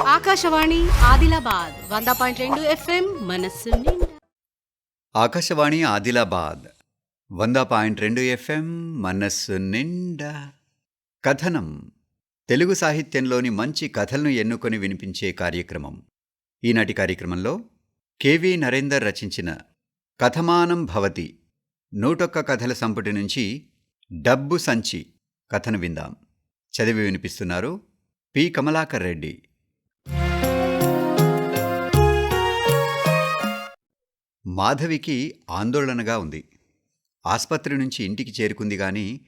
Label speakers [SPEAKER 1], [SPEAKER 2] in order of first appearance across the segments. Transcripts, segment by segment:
[SPEAKER 1] ఆకాశవాణి ఆదిలాబాద్ వంద పాయింట్ రెండు ఎఫ్ఎం మనస్సు నిండా.
[SPEAKER 2] ఆకాశవాణి ఆదిలాబాద్ వంద పాయింట్ రెండు ఎఫ్ఎం మనస్సు నిండా. కథనం. తెలుగు సాహిత్యంలోని మంచి కథలను ఎన్నుకొని వినిపించే కార్యక్రమం. ఈనాటి కార్యక్రమంలో కెవి నరేందర్ రచించిన కథమానం భవతి నూటొక్క కథల సంపుటి నుంచి డబ్బు సంచి కథను విందాం. చదివి వినిపిస్తున్నారు పి. కమలాకర్ రెడ్డి. మాధవికి ఆందోళనగా ఉంది. ఆస్పత్రి నుంచి ఇంటికి చేరుకుంది గాని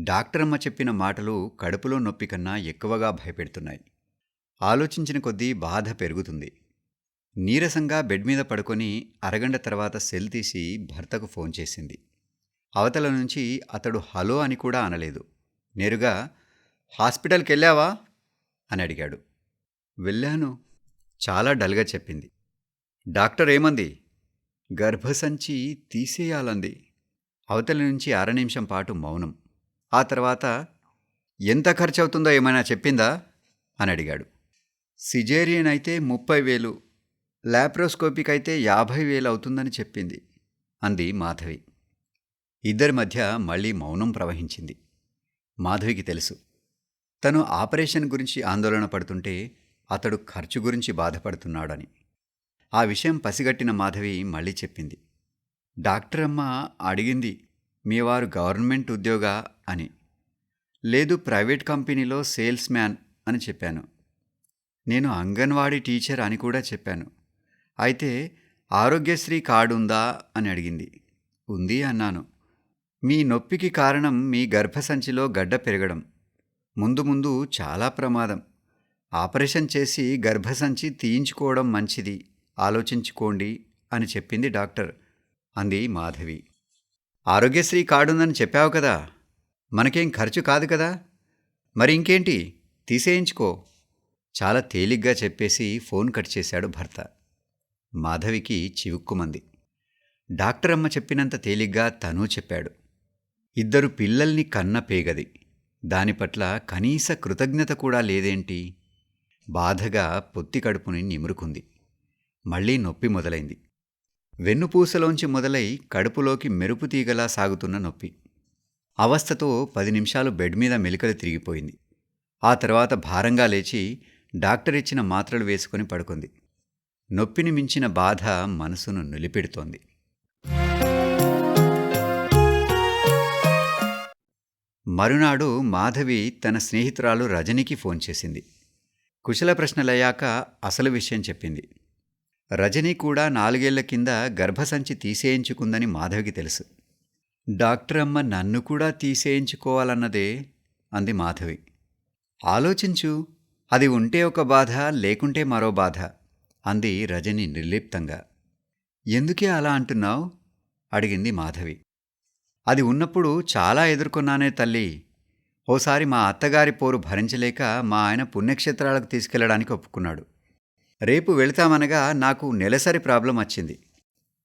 [SPEAKER 2] డాక్టరమ్మ చెప్పిన మాటలు కడుపులో నొప్పి కన్నా ఎక్కువగా భయపెడుతున్నాయి. ఆలోచించిన కొద్దీ బాధ పెరుగుతుంది. నీరసంగా బెడ్ మీద పడుకొని అరగంట తర్వాత సెల్ తీసి భర్తకు ఫోన్ చేసింది. అవతల నుంచి అతడు హలో అని కూడా అనలేదు. నేరుగా హాస్పిటల్కి వెళ్ళావా? అని అడిగాడు. వెళ్ళాను. చాలా డల్గా చెప్పింది. డాక్టర్ ఏమంది? గర్భసంచి తీసేయాలంది. అవతలి నుంచి అర నిమిషం పాటు మౌనం. ఆ తర్వాత ఎంత ఖర్చు అవుతుందో ఏమైనా చెప్పిందా? అని అడిగాడు. సిజేరియన్ అయితే ముప్పై వేలు లాప్రోస్కోపిక్ అయితే యాభై వేలు అవుతుందని చెప్పింది అంది మాధవి. ఇద్దరి మధ్య మళ్ళీ మౌనం ప్రవహించింది. మాధవికి తెలుసు. తను ఆపరేషన్ గురించి ఆందోళన పడుతుంటే అతడు ఖర్చు గురించి బాధపడుతున్నాడని. ఆ విషయం పసిగట్టిన మాధవి మళ్ళీ చెప్పింది. డాక్టర్ అమ్మ అడిగింది మీ వారు గవర్నమెంట్ ఉద్యోగా? అని. లేదు ప్రైవేట్ కంపెనీలో సేల్స్ మ్యాన్ అని చెప్పాను. నేను అంగన్వాడీ టీచర్ అని కూడా చెప్పాను. అయితే ఆరోగ్యశ్రీ కార్డు ఉందా అని అడిగింది. ఉంది అన్నాను. మీ నొప్పికి కారణం మీ గర్భసంచిలో గడ్డ పెరగడం. ముందు ముందు చాలా ప్రమాదం. ఆపరేషన్ చేసి గర్భసంచి తీయించుకోవడం మంచిది ఆలోచించుకోండి అని చెప్పింది డాక్టర్. అంది మాధవి. ఆరోగ్యశ్రీ కార్డుందని చెప్పావు కదా. మనకేం ఖర్చు కాదు కదా. మరి ఇంకేంటి? తీసేయించుకో. చాలా తేలిగ్గా చెప్పేసి ఫోన్ కట్ చేశాడు భర్త. మాధవికి చివుక్కుమంది. డాక్టర్ అమ్మ చెప్పినంత తేలిగ్గా తనూ చెప్పాడు. ఇద్దరు పిల్లల్ని కన్న పేగది. దాని పట్ల కనీస కృతజ్ఞత కూడా లేదేంటి? బాధగా పొత్తి కడుపుని నిమురుకుంది. మళ్ళీ నొప్పి మొదలైంది. వెన్నుపూసలోంచి మొదలై కడుపులోకి మెరుపు తీగలా సాగుతున్న నొప్పి. అవస్థతో పది నిమిషాలు బెడ్ మీద మెలికలు తిరిగిపోయింది. ఆ తర్వాత భారంగా లేచి డాక్టర్ ఇచ్చిన మాత్రలు వేసుకుని పడుకుంది. నొప్పిని మించిన బాధ మనసును నిలిపెడుతోంది. మరునాడు మాధవి తన స్నేహితురాలు రజనికి ఫోన్ చేసింది. కుశల ప్రశ్నలయ్యాక అసలు విషయం చెప్పింది. రజని కూడా నాలుగేళ్ళ కింద గర్భసంచి తీసేయించుకుందని మాధవికి తెలుసు. డాక్టర్ అమ్మ నన్ను కూడా తీసేయించుకోవాలన్నదే అంది మాధవి. ఆలోచించు అది ఉంటే ఒక బాధ లేకుంటే మరో బాధ అంది రజని నిర్లిప్తంగా. ఎందుకే అలా అంటున్నావు? అడిగింది మాధవి. అది ఉన్నప్పుడు చాలా ఎదుర్కొన్నానే తల్లి. ఓసారి మా అత్తగారి పోరు భరించలేక మా ఆయన పుణ్యక్షేత్రాలకు తీసుకెళ్ళడానికి ఒప్పుకున్నాడు. రేపు వెళతామనగా నాకు నెలసరి ప్రాబ్లం వచ్చింది.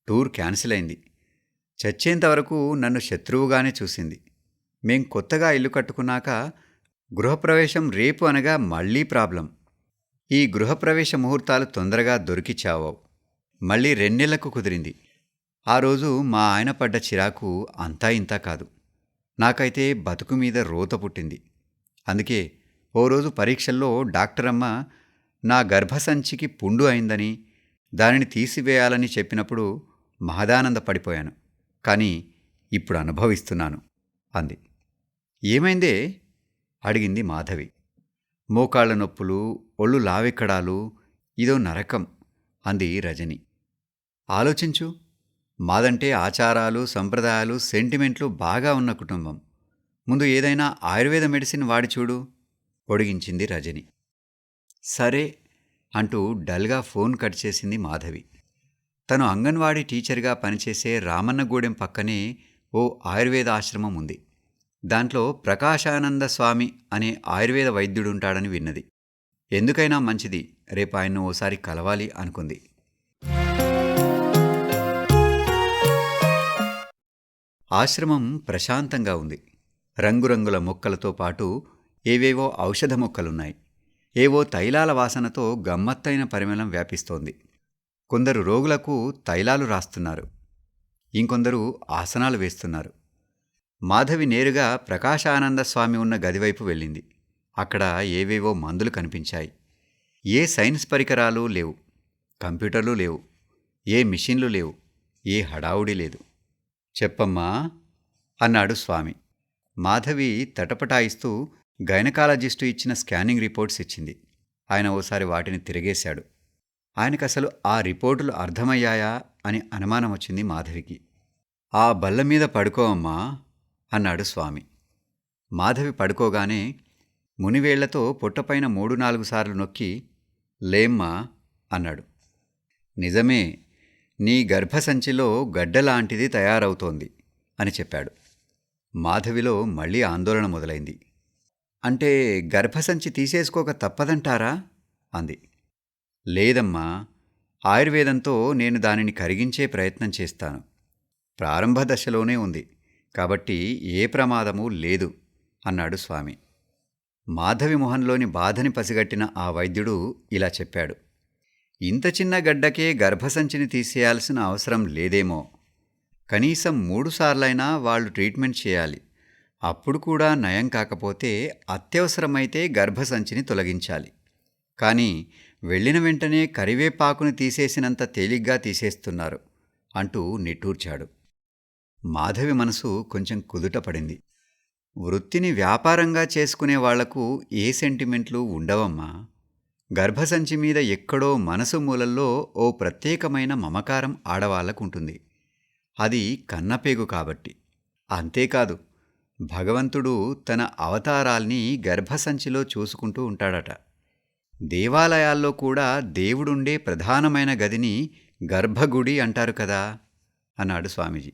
[SPEAKER 2] టూర్ క్యాన్సిల్ అయింది. చచ్చేంతవరకు నన్ను శత్రువుగానే చూసింది. మేం కొత్తగా ఇల్లు కట్టుకున్నాక గృహప్రవేశం రేపు అనగా మళ్ళీ ప్రాబ్లం. ఈ గృహప్రవేశ ముహూర్తాలు తొందరగా దొరికి మళ్ళీ రెండేళ్ళకు కుదిరింది. ఆ రోజు మా ఆయన పడ్డ చిరాకు అంతా ఇంతా కాదు. నాకైతే బతుకు మీద రోత పుట్టింది. అందుకే ఓ రోజు పరీక్షల్లో డాక్టర్ అమ్మ నా గర్భసంచికి పుండు అయిందని దానిని తీసివేయాలని చెప్పినప్పుడు మహదానంద పడిపోయాను. కానీ ఇప్పుడు అనుభవిస్తున్నాను అంది. ఏమైందే? అడిగింది మాధవి. మోకాళ్ళ నొప్పులు ఒళ్ళు లావెక్కడాలు ఇదో నరకం అంది రజని. ఆలోచించు మాదంటే ఆచారాలు సంప్రదాయాలు సెంటిమెంట్లు బాగా ఉన్న కుటుంబం. ముందు ఏదైనా ఆయుర్వేద మెడిసిన్ వాడి చూడు పొడిగించింది రజని. సరే అంటూ డల్గా ఫోన్ కట్ చేసింది మాధవి. తను అంగన్వాడీ టీచర్గా పనిచేసే రామన్నగూడెం పక్కనే ఓ ఆయుర్వేద ఆశ్రమం ఉంది. దాంట్లో ప్రకాశానంద స్వామి అనే ఆయుర్వేద వైద్యుడుంటాడని విన్నది. ఎందుకైనా మంచిది రేపు ఆయన్ను ఓసారి కలవాలి అనుకుంది. ఆశ్రమం ప్రశాంతంగా ఉంది. రంగురంగుల మొక్కలతో పాటు ఏవేవో ఔషధ మొక్కలున్నాయి. ఏవో తైలాల వాసనతో గమ్మత్తైన పరిమళం వ్యాపిస్తోంది. కొందరు రోగులకు తైలాలు రాస్తున్నారు. ఇంకొందరు ఆసనాలు వేస్తున్నారు. మాధవి నేరుగా ప్రకాశానంద స్వామి ఉన్న గదివైపు వెళ్ళింది. అక్కడ ఏవేవో మందులు కనిపించాయి. ఏ సైన్స్ పరికరాలు లేవు. కంప్యూటర్లు లేవు. ఏ మిషన్లు లేవు. ఏ హడావుడి లేదు. చెప్పమ్మా అన్నాడు స్వామి. మాధవి తటపటాయిస్తూ గైనకాలజిస్టు ఇచ్చిన స్కానింగ్ రిపోర్ట్స్ ఇచ్చింది. ఆయన ఓసారి వాటిని తిరిగేశాడు. ఆయనకు అసలు ఆ రిపోర్టులు అర్థమయ్యాయా అని అనుమానం వచ్చింది మాధవికి. ఆ బల్ల మీద పడుకో అమ్మా అన్నాడు స్వామి. మాధవి పడుకోగానే మునివేళ్ళతో పుట్టపైన మూడు నాలుగు సార్లు నొక్కి లేమ్మా అన్నాడు. నిజమే నీ గర్భసంచిలో గడ్డలాంటిది తయారవుతోంది అని చెప్పాడు. మాధవిలో మళ్ళీ ఆందోళన మొదలైంది. అంటే గర్భసంచి తీసేసుకోక తప్పదంటారా? అంది. లేదమ్మా ఆయుర్వేదంతో నేను దానిని కరిగించే ప్రయత్నం చేస్తాను. ప్రారంభ దశలోనే ఉంది. కాబట్టి ఏ ప్రమాదము లేదు అన్నాడు స్వామి. మాధవి మొహంలోని బాధని పసిగట్టిన ఆ వైద్యుడు ఇలా చెప్పాడు. ఇంత చిన్న గడ్డకే గర్భసంచిని తీసేయాల్సిన అవసరం లేదేమో. కనీసం మూడుసార్లైనా వాళ్ళు ట్రీట్మెంట్ చేయాలి. అప్పుడు కూడా నయం కాకపోతే అత్యవసరమైతే గర్భసంచిని తొలగించాలి. కానీ వెళ్ళిన వెంటనే కరివేపాకుని తీసేసినంత తేలిగ్గా తీసేస్తున్నారు అంటూ నిట్టూర్చాడు. మాధవి మనసు కొంచెం కుదుట పడింది వృత్తిని వ్యాపారంగా చేసుకునే వాళ్ళకు ఏ సెంటిమెంట్లు ఉండవమ్మా? గర్భసంచి మీద ఎక్కడో మనసు మూలల్లో ఓ ప్రత్యేకమైన మమకారం ఆడవాళ్ళకుంటుంది అది కన్నపేగు కాబట్టి. అంతేకాదు భగవంతుడు తన అవతారాల్ని గర్భసంచిలో చూసుకుంటూ ఉంటాడట. దేవాలయాల్లో కూడా దేవుడుండే ప్రధానమైన గదిని గర్భగుడి అంటారు కదా అన్నాడు స్వామీజీ.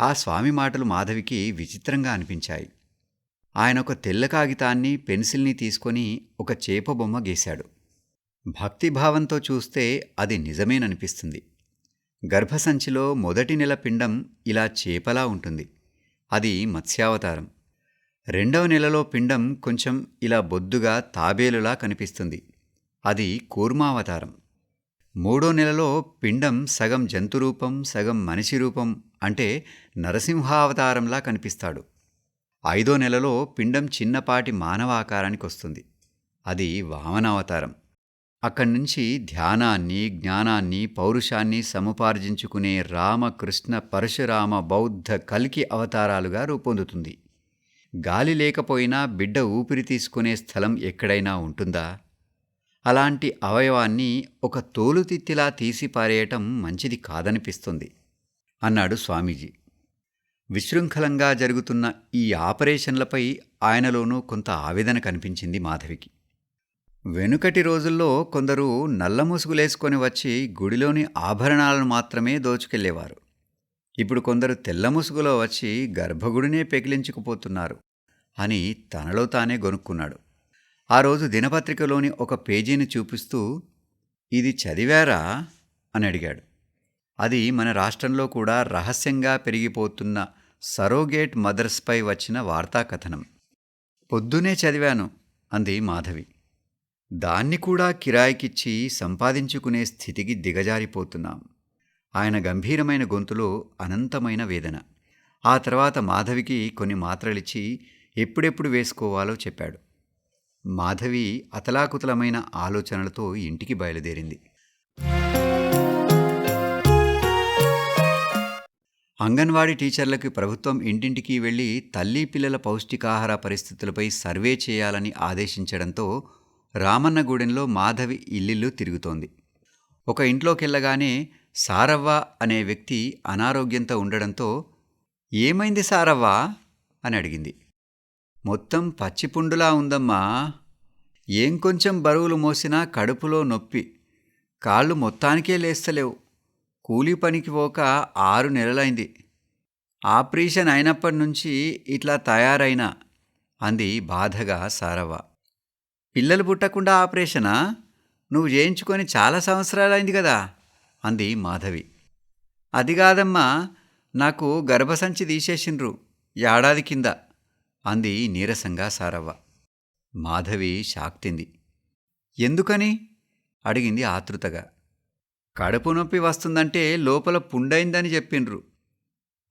[SPEAKER 2] ఆ స్వామి మాటలు మాధవికి విచిత్రంగా అనిపించాయి. ఆయన ఒక తెల్ల కాగితాన్ని పెన్సిల్ని తీసుకొని ఒక చేప బొమ్మ గీశాడు. భక్తిభావంతో చూస్తే అది నిజమేననిపిస్తుంది. గర్భసంచిలో మొదటి నెల పిండం ఇలా చేపలా ఉంటుంది. అది మత్స్యావతారం. రెండవ నెలలో పిండం కొంచెం ఇలా బొద్దుగా తాబేలులా కనిపిస్తుంది. అది కూర్మావతారం. మూడో నెలలో పిండం సగం జంతురూపం సగం మనిషి రూపం అంటే నరసింహావతారంలా కనిపిస్తాడు. ఐదో నెలలో పిండం చిన్నపాటి మానవాకారానికి వస్తుంది అది వామనావతారం. అక్కడి నుంచి ధ్యానాన్ని జ్ఞానాన్ని పౌరుషాన్ని సముపార్జించుకునే రామకృష్ణ పరశురామ బౌద్ధ కల్కి అవతారాలుగా రూపొందుతుంది. గాలి లేకపోయినా బిడ్డ ఊపిరి తీసుకునే స్థలం ఎక్కడైనా ఉంటుందా? అలాంటి అవయవాన్ని ఒక తోలుతిత్తిలా తీసి పారేయటం మంచిది కాదనిపిస్తుంది అన్నాడు స్వామీజీ. విశృంఖలంగా జరుగుతున్న ఈ ఆపరేషన్లపై ఆయనలోనూ కొంత ఆవేదన కనిపించింది మాధవికి. వెనుకటి రోజుల్లో కొందరు నల్ల ముసుగులేసుకొని వచ్చి గుడిలోని ఆభరణాలను మాత్రమే దోచుకెళ్ళేవారు. ఇప్పుడు కొందరు తెల్ల ముసుగులో వచ్చి గర్భగుడినే పెకిలించుకుపోతున్నారు అని తనలో తానే గొనుక్కున్నాడు. ఆ రోజు దినపత్రికలోని ఒక పేజీని చూపిస్తూ ఇది చదివారా? అని అడిగాడు. అది మన రాష్ట్రంలో కూడా రహస్యంగా పెరిగిపోతున్న సరోగేట్ మదర్స్పై వచ్చిన వార్తా కథనం పొద్దునే చదివాను అంది మాధవి. దాన్ని కూడా కిరాయికిచ్చి సంపాదించుకునే స్థితికి దిగజారిపోతున్నాం. ఆయన గంభీరమైన గొంతులో అనంతమైన వేదన. ఆ తర్వాత మాధవికి కొన్ని మాత్రలిచ్చి ఎప్పుడెప్పుడు వేసుకోవాలో చెప్పాడు. మాధవి అతలాకుతలమైన ఆలోచనలతో ఇంటికి బయలుదేరింది. అంగన్వాడీ టీచర్లకు ప్రభుత్వం ఇంటింటికి వెళ్ళి తల్లి పిల్లల పౌష్టికాహార పరిస్థితులపై సర్వే చేయాలని ఆదేశించడంతో రామన్నగూడెంలో మాధవి ఇల్లిల్లు తిరుగుతోంది. ఒక ఇంట్లోకెళ్ళగానే సారవ్వ అనే వ్యక్తి అనారోగ్యంతో ఉండడంతో ఏమైంది సారవ్వ? అని అడిగింది. మొత్తం పచ్చిపుండులా ఉందమ్మా. ఏం కొంచెం బరువులు మోసినా కడుపులో నొప్పి. కాళ్ళు మొత్తానికే లేస్తలేవు. కూలీ పనికి పోక ఆరు నెలలైంది. ఆపరేషన్ అయినప్పటి నుంచి ఇట్లా తయారైనా అంది బాధగా సారవ్వ. పిల్లలు పుట్టకుండా ఆపరేషనా? నువ్వు చేయించుకొని చాలా సంవత్సరాలైంది కదా అంది మాధవి. అది కాదమ్మా నాకు గర్భసంచి తీసేసిండ్రు ఏడాది కింద అంది నీరసంగా సారవ్వ. మాధవి షాక్తింది. ఎందుకని? అడిగింది ఆతృతగా. కడుపు నొప్పి వస్తుందంటే లోపల పుండైందని చెప్పిండ్రు.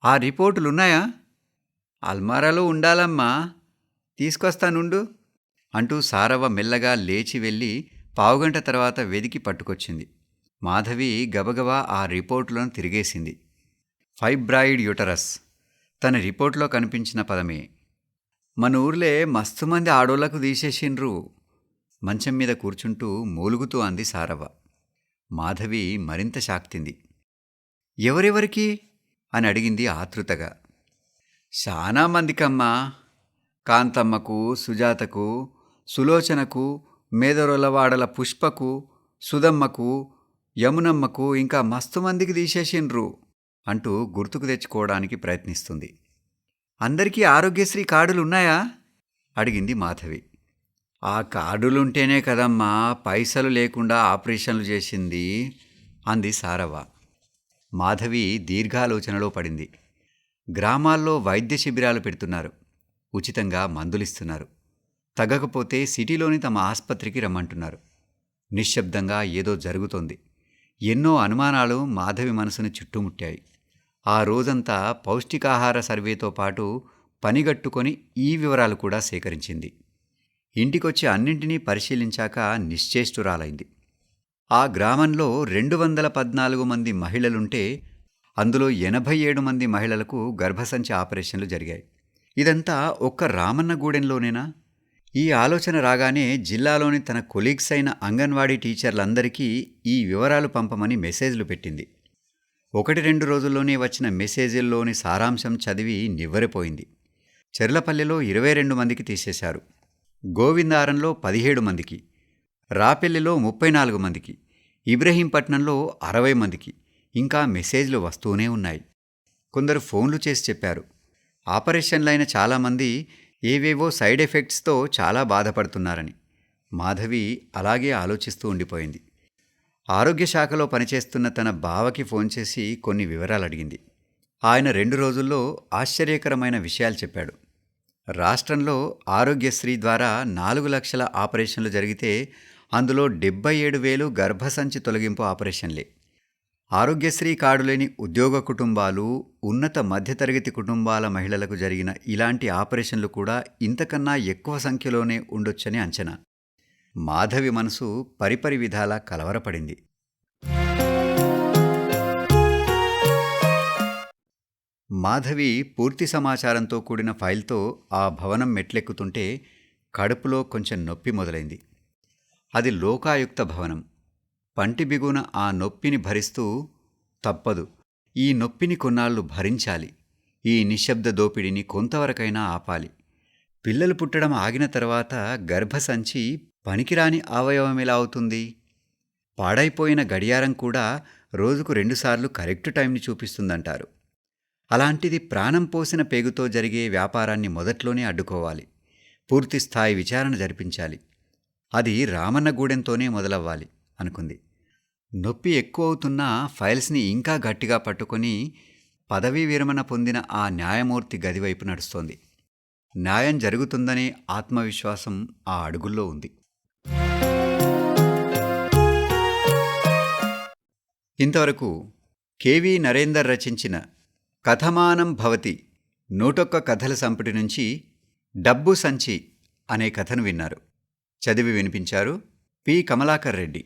[SPEAKER 2] ఆ రిపోర్టులున్నాయా? అల్మారాలో ఉండాలమ్మా. తీసుకొస్తానుండు. అంటూ సారవ్వ మెల్లగా లేచి వెళ్ళి పావుగంట తర్వాత వెదికి పట్టుకొచ్చింది. మాధవి గబగబా ఆ రిపోర్టులను తిరిగేసింది. Fibroid uterus. తన రిపోర్ట్లో కనిపించిన పదమే. మన ఊర్లే మస్తు మంది ఆడోళ్ళకు తీసేసిండ్రు. మంచం మీద కూర్చుంటూ మూలుగుతూ అంది సారవ్వ. మాధవి మరింత శాక్తింది ఎవరెవరికి? అని అడిగింది ఆతృతగా. చాలా మందికమ్మా. కాంతమ్మకు సుజాతకు సులోచనకు మేదరొలవాడల పుష్పకు సుధమ్మకు యమునమ్మకు ఇంకా మస్తు మందికి తీసేసిండ్రు అంటూ గుర్తుకు తెచ్చుకోవడానికి ప్రయత్నిస్తుంది. అందరికీ ఆరోగ్యశ్రీ కార్డులు ఉన్నాయా అడిగింది మాధవి. ఆ కార్డులుంటేనే కదమ్మా పైసలు లేకుండా ఆపరేషన్లు చేసింది అంది సారవ్వ. మాధవి దీర్ఘాలోచనలో పడింది. గ్రామాల్లో వైద్య శిబిరాలు పెడుతున్నారు. ఉచితంగా మందులిస్తున్నారు. తగ్గకపోతే సిటీలోని తమ ఆసుపత్రికి రమ్మంటున్నారు. నిశ్శబ్దంగా ఏదో జరుగుతోంది. ఎన్నో అనుమానాలు మాధవి మనసును చుట్టుముట్టాయి. ఆ రోజంతా పౌష్టికాహార సర్వేతో పాటు పనిగట్టుకొని ఈ వివరాలు కూడా సేకరించింది. ఇంటికొచ్చి అన్నింటినీ పరిశీలించాక నిశ్చేష్టురాలైంది. ఆ గ్రామంలో రెండు వందల పద్నాలుగు మంది మహిళలుంటే అందులో ఎనభై ఏడు మంది మహిళలకు గర్భసంచి ఆపరేషన్లు జరిగాయి. ఇదంతా ఒక్క రామన్నగూడెంలోనేనా? ఈ ఆలోచన రాగానే జిల్లాలోని తన కొలీగ్స్ అయిన అంగన్వాడీ టీచర్లందరికీ ఈ వివరాలు పంపమని మెసేజ్లు పెట్టింది. ఒకటి రెండు రోజుల్లోనే వచ్చిన మెసేజ్ల్లోని సారాంశం చదివి నివ్వెరపోయింది. చెర్లపల్లిలో ఇరవై రెండు మందికి తీసేశారు. గోవిందారంలో పదిహేడు మందికి. రాపెల్లిలో ముప్పై నాలుగు మందికి. ఇబ్రహీంపట్నంలో అరవై మందికి. ఇంకా మెసేజ్లు వస్తూనే ఉన్నాయి. కొందరు ఫోన్లు చేసి చెప్పారు. ఆపరేషన్లైన చాలామంది ఏవేవో సైడ్ ఎఫెక్ట్స్తో చాలా బాధపడుతున్నారని. మాధవి అలాగే ఆలోచిస్తూ ఉండిపోయింది. ఆరోగ్య శాఖలో పనిచేస్తున్న తన బావకి ఫోన్ చేసి కొన్ని వివరాలు అడిగింది ఆయన రెండు రోజుల్లో ఆశ్చర్యకరమైన విషయాలు చెప్పాడు. రాష్ట్రంలో ఆరోగ్యశ్రీ ద్వారా నాలుగు లక్షల ఆపరేషన్లు జరిగితే అందులో డెబ్బై ఏడు వేలు గర్భసంచి తొలగింపు ఆపరేషన్లే. ఆరోగ్యశ్రీ కార్డు లేని ఉద్యోగ కుటుంబాలు ఉన్నత మధ్యతరగతి కుటుంబాల మహిళలకు జరిగిన ఇలాంటి ఆపరేషన్లు కూడా ఇంతకన్నా ఎక్కువ సంఖ్యలోనే ఉండొచ్చని అంచనా. మాధవి మనసు పరిపరి విధాలా కలవరపడింది. మాధవి పూర్తి సమాచారంతో కూడిన ఫైల్తో ఆ భవనం మెట్లెక్కుతుంటే కడుపులో కొంచెం నొప్పి మొదలైంది. అది లోకాయుక్త భవనం. పంటి బిగున ఆ నొప్పిని భరిస్తూ తప్పదు. ఈ నొప్పిని కొన్నాళ్ళు భరించాలి. ఈ నిశ్శబ్ద దోపిడిని కొంతవరకైనా ఆపాలి. పిల్లలు పుట్టడం ఆగిన తర్వాత గర్భసంచి పనికిరాని అవయవం ఎలా అవుతుంది? పాడైపోయిన గడియారం కూడా రోజుకు రెండుసార్లు కరెక్ట్ టైంని చూపిస్తుందంటారు. అలాంటిది ప్రాణం పోసిన పేగుతో జరిగే వ్యాపారాన్ని మొదట్లోనే అడ్డుకోవాలి. పూర్తి స్థాయి విచారణ జరిపించాలి. అది రామన్నగూడెంతోనే మొదలవ్వాలి. అనుకుంది. నొప్పి ఎక్కువ అవుతున్నా ఫైల్స్ని ఇంకా గట్టిగా పట్టుకొని పదవీ విరమణ పొందిన ఆ న్యాయమూర్తి గదివైపు నడుస్తోంది. న్యాయం జరుగుతుందనే ఆత్మవిశ్వాసం ఆ అడుగుల్లో ఉంది. ఇంతవరకు కెవి నరేందర్ రచించిన కథమానం భవతి నూటొక్క కథల సంపుటి నుంచి డబ్బు సంచి అనే కథను విన్నారు. చదివి వినిపించారు పి. కమలాకర్ రెడ్డి.